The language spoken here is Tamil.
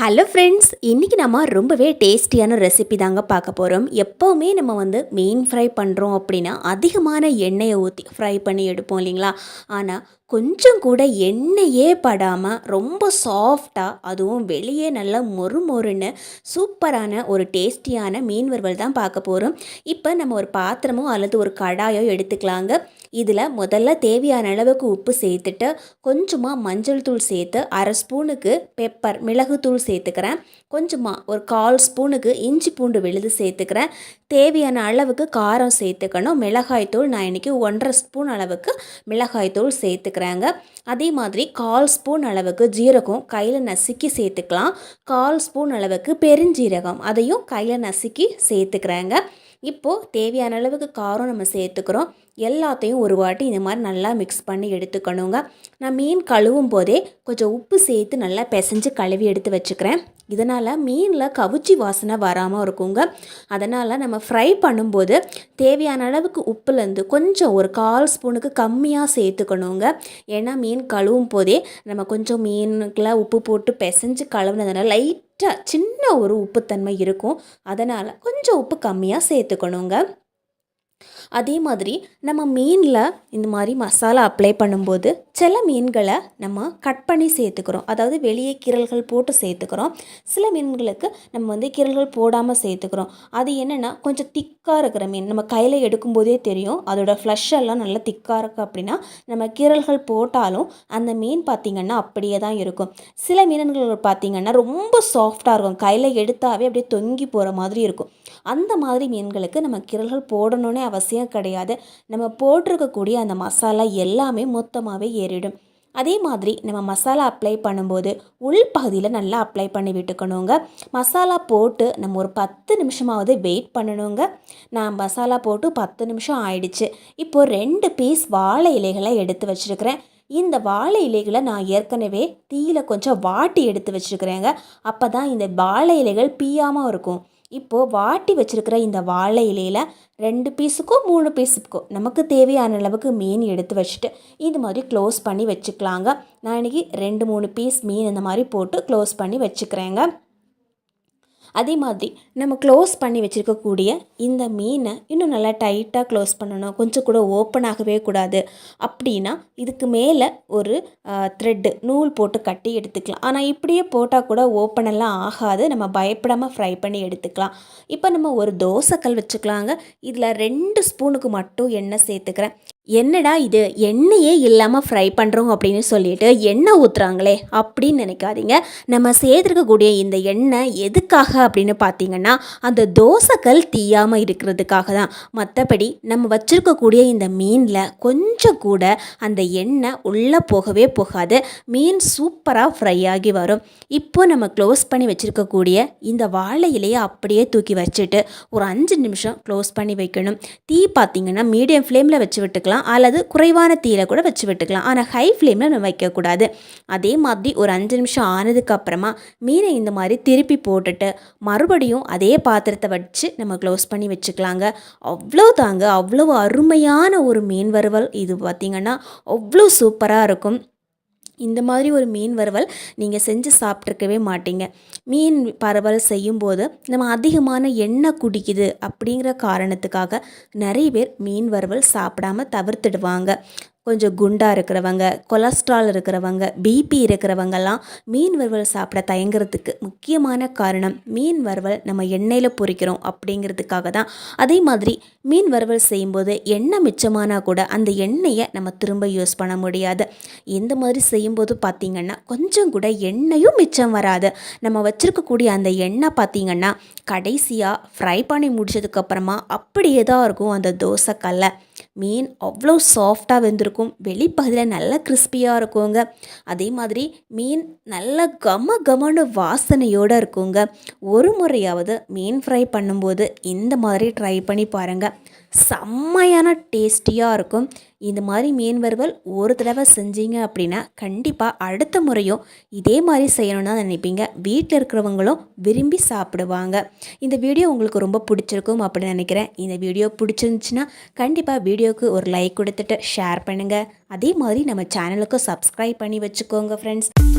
ஹலோ ஃப்ரெண்ட்ஸ் இன்றைக்கி நம்ம ரொம்பவே டேஸ்டியான ரெசிபி தாங்க பார்க்க போகிறோம் எப்போவுமே நம்ம வந்து மீன் ஃப்ரை பண்ணுறோம் அப்படின்னா அதிகமான எண்ணெயை ஊற்றி ஃப்ரை பண்ணி எடுப்போம் இல்லைங்களா? ஆனால் கொஞ்சம் கூட எண்ணெயே படாமல் ரொம்ப சாஃப்டாக அதுவும் வெளியே நல்லா மொறு மொறுன்னு சூப்பரான ஒரு டேஸ்டியான மீன் வறுவல் தான் பார்க்க போகிறோம் இப்போ நம்ம ஒரு பாத்திரமோ அல்லது ஒரு கடாயோ எடுத்துக்கலாங்க. இதில் முதல்ல தேவையான அளவுக்கு உப்பு சேர்த்துட்டு கொஞ்சமாக மஞ்சள் தூள் சேர்த்து அரை ஸ்பூனுக்கு பெப்பர் மிளகுத்தூள் சேர்த்துக்கிறேன். கொஞ்சமாக ஒரு கால் ஸ்பூனுக்கு இஞ்சி பூண்டு விழுது சேர்த்துக்கிறேன். தேவையான அளவுக்கு காரம் சேர்த்துக்கணும். மிளகாய்த்தூள் நான் இன்றைக்கி ஒன்றரை ஸ்பூன் அளவுக்கு மிளகாய்த்தூள் சேர்த்துக்கிறேங்க. அதே மாதிரி கால் ஸ்பூன் அளவுக்கு ஜீரகம் கையில் நசுக்கி சேர்த்துக்கலாம். கால் ஸ்பூன் அளவுக்கு பெருஞ்சீரகம் அதையும் கையில் நசுக்கி சேர்த்துக்கிறேங்க. இப்போது தேவையான அளவுக்கு காரம் நம்ம சேர்த்துக்கிறோம். எல்லாத்தையும் ஒரு வாட்டி இந்த மாதிரி நல்லா மிக்ஸ் பண்ணி எடுத்துக்கணுங்க. நான் மீன் கழுவும் போதே கொஞ்சம் உப்பு சேர்த்து நல்லா பிசைஞ்சு கழுவி எடுத்து வச்சுக்கிறேன். இதனால் மீனில் கவுச்சி வாசனை வராமல் இருக்குங்க. அதனால் நம்ம ஃப்ரை பண்ணும்போது தேவையான அளவுக்கு உப்புலேருந்து கொஞ்சம் ஒரு கால் ஸ்பூனுக்கு கம்மியாக சேர்த்துக்கணுங்க. ஏன்னா மீன் கழுவும் போதே நம்ம கொஞ்சம் மீனுக்குலாம் உப்பு போட்டு பிசைஞ்சு கழுவுனதுனால லைட்டாக சின்ன ஒரு உப்புத்தன்மை இருக்கும். அதனால் கொஞ்சம் உப்பு கம்மியாக சேர்த்துக்கணுங்க. அதே மாதிரி நம்ம மீனில் இந்த மாதிரி மசாலா அப்ளை பண்ணும்போது சில மீன்களை நம்ம கட் பண்ணி சேர்த்துக்கிறோம். அதாவது வெளியே கீரல்கள் போட்டு சேர்த்துக்கிறோம். சில மீன்களுக்கு நம்ம வந்து கீரல்கள் போடாமல் சேர்த்துக்கிறோம். அது என்னென்னா கொஞ்சம் திக்காக இருக்கிற மீன். நம்ம கையில் எடுக்கும்போதே தெரியும். அதோட ஃப்ளஷ் எல்லாம் நல்லா திக்காக இருக்குது அப்படின்னா நம்ம கீரல்கள் போட்டாலும் அந்த மீன் பார்த்திங்கன்னா அப்படியே தான் இருக்கும். சில மீன்கள் பார்த்திங்கன்னா ரொம்ப சாஃப்டாக இருக்கும். கையில் எடுத்தாவே அப்படியே தொங்கி போகிற மாதிரி இருக்கும். அந்த மாதிரி மீன்களுக்கு நம்ம கீரல்கள் போடணுன்னே அவசியம் கிடையாது. நம்ம போட்டிருக்கக்கூடிய அந்த மசாலா எல்லாமே மொத்தமாகவே ஏறிடும். அதே மாதிரி நம்ம மசாலா அப்ளை பண்ணும்போது உள் பகுதியில் நல்லா அப்ளை பண்ணி விட்டுக்கணுங்க. மசாலா போட்டு நம்ம ஒரு பத்து நிமிஷமாவது வெயிட் பண்ணணுங்க. நான் மசாலா போட்டு பத்து நிமிஷம் ஆயிடுச்சு. இப்போது ரெண்டு பீஸ் வாழை இலைகளை எடுத்து வச்சுருக்கிறேன். இந்த வாழை இலைகளை நான் ஏற்கனவே தீயில் கொஞ்சம் வாட்டி எடுத்து வச்சுருக்கிறேங்க. அப்போ தான் இந்த வாழை இலைகள் பீயாமல் இருக்கும். இப்போது வாட்டி வச்சுருக்கிற இந்த வாழை இலையில் ரெண்டு பீஸுக்கோ மூணு பீஸுக்கோ நமக்கு தேவையான அளவுக்கு மீன் எடுத்து வச்சுட்டு இது மாதிரி க்ளோஸ் பண்ணி வச்சுக்கலாங்க. நான் இன்றைக்கி ரெண்டு மூணு பீஸ் மீன் இந்த மாதிரி போட்டு க்ளோஸ் பண்ணி வச்சுக்கிறேங்க. அதே மாதிரி நம்ம க்ளோஸ் பண்ணி வச்சுருக்கக்கூடிய இந்த மீனை இன்னும் நல்லா டைட்டாக க்ளோஸ் பண்ணணும். கொஞ்சம் கூட ஓப்பன் ஆகவே கூடாது. அப்படின்னா இதுக்கு மேலே ஒரு த்ரெட்டு நூல் போட்டு கட்டி எடுத்துக்கலாம். ஆனால் இப்படியே போட்டால் கூட ஓப்பனெல்லாம் ஆகாது. நம்ம பயப்படாமல் ஃப்ரை பண்ணி எடுத்துக்கலாம். இப்போ நம்ம ஒரு தோசைக்கல் வச்சுக்கலாங்க. இதில் ரெண்டு ஸ்பூனுக்கு மட்டும் எண்ணெய் சேர்த்துக்கிறேன். என்னடா இது? எண்ணெயே இல்லாமல் ஃப்ரை பண்ணுறோம் அப்படின்னு சொல்லிட்டு எண்ணெய் ஊற்றுறாங்களே அப்படின்னு நினைக்காதீங்க. நம்ம சேர்த்துருக்கக்கூடிய இந்த எண்ணெய் எதுக்காக அப்படின்னு பார்த்தீங்கன்னா அந்த தோசைக்கல் தீயாமல் இருக்கிறதுக்காக தான். மற்றபடி நம்ம வச்சுருக்கக்கூடிய இந்த மீனில் கொஞ்சம் கூட அந்த எண்ணெய் உள்ளே போகவே போகாது. மீன் சூப்பராக ஃப்ரை ஆகி வரும். இப்போ நம்ம க்ளோஸ் பண்ணி வச்சுருக்கக்கூடிய இந்த வாழை இலையை அப்படியே தூக்கி வச்சுட்டு ஒரு அஞ்சு நிமிஷம் க்ளோஸ் பண்ணி வைக்கணும். தீ பார்த்திங்கன்னா மீடியம் ஃப்ளேமில் வச்சு விட்டுக்கலாம். வச்சுக்கலாம் அல்லது குறைவான தீயில கூட வச்சு விட்டுக்கலாம். ஆனால் ஹை ஃப்ளேமில் நம்ம வைக்கக்கூடாது. அதே மாதிரி ஒரு அஞ்சு நிமிஷம் ஆனதுக்கப்புறமா மீனை இந்த மாதிரி திருப்பி போட்டுட்டு மறுபடியும் அதே பாத்திரத்தை வச்சு நம்ம க்ளோஸ் பண்ணி வச்சுக்கலாங்க. அவ்வளோ தாங்க. அவ்வளோ அருமையான ஒரு மீன் வறுவல். இது பார்த்திங்கன்னா அவ்வளோ சூப்பராக இருக்கும். இந்த மாதிரி ஒரு மீன் வறுவல் நீங்கள் செஞ்சு சாப்பிட்ருக்கவே மாட்டீங்க. மீன் பரவல் செய்யும்போது நம்ம அதிகமான எண்ணெய் குடிக்குது அப்படிங்கிற காரணத்துக்காக நிறைய பேர் மீன் வறுவல் சாப்பிடாம தவிர்த்துடுவாங்க. கொஞ்சம் குண்டாக இருக்கிறவங்க கொலஸ்ட்ரால் இருக்கிறவங்க பிபி இருக்கிறவங்கெல்லாம் மீன் வறுவல் சாப்பிட தயங்குறதுக்கு முக்கியமான காரணம் மீன் வறுவல் நம்ம எண்ணெயில் பொரிக்கிறோம் அப்படிங்கிறதுக்காக தான். அதே மாதிரி மீன் வறுவல் செய்யும்போது எண்ணெய் மிச்சமானால் கூட அந்த எண்ணெயை நம்ம திரும்ப யூஸ் பண்ண முடியாது. இந்த மாதிரி செய்யும்போது பார்த்திங்கன்னா கொஞ்சம் கூட எண்ணெயும் மிச்சம் வராது. நம்ம வச்சுருக்கக்கூடிய அந்த எண்ணெய் பார்த்திங்கன்னா கடைசியாக ஃப்ரை பண்ணி முடிச்சதுக்கப்புறமா அப்படியே தான் இருக்கும் அந்த தோசைக்கல்லை. மீன் அவ்வளோ சாஃப்டாக வெந்திருக்கும். வெளிப்பகுதியில் நல்ல கிறிஸ்பியாக இருக்குங்க. அதே மாதிரி மீன் நல்ல கம கமனு வாசனையோடு இருக்குங்க. ஒரு முறையாவது மீன் ஃப்ரை பண்ணும்போது இந்த மாதிரி ட்ரை பண்ணி பாருங்கள் செம்மையான டேஸ்டியாக இருக்கும். இந்த மாதிரி மீன் வறுவல் ஒரு தடவை செஞ்சீங்க அப்படின்னா கண்டிப்பாக அடுத்த முறையும் இதே மாதிரி செய்யணும்னு தான் நினைப்பீங்க. வீட்டில் இருக்கிறவங்களும் விரும்பி சாப்பிடுவாங்க. இந்த வீடியோ உங்களுக்கு ரொம்ப பிடிச்சிருக்கும் அப்படின்னு நினைக்கிறேன். இந்த வீடியோ பிடிச்சிருந்துச்சின்னா கண்டிப்பாக வீடியோவுக்கு ஒரு லைக் கொடுத்துட்டு ஷேர் பண்ணுங்கள் அதே மாதிரி நம்ம சேனலுக்கும் சப்ஸ்கிரைப் பண்ணி வச்சுக்கோங்க ஃப்ரெண்ட்ஸ்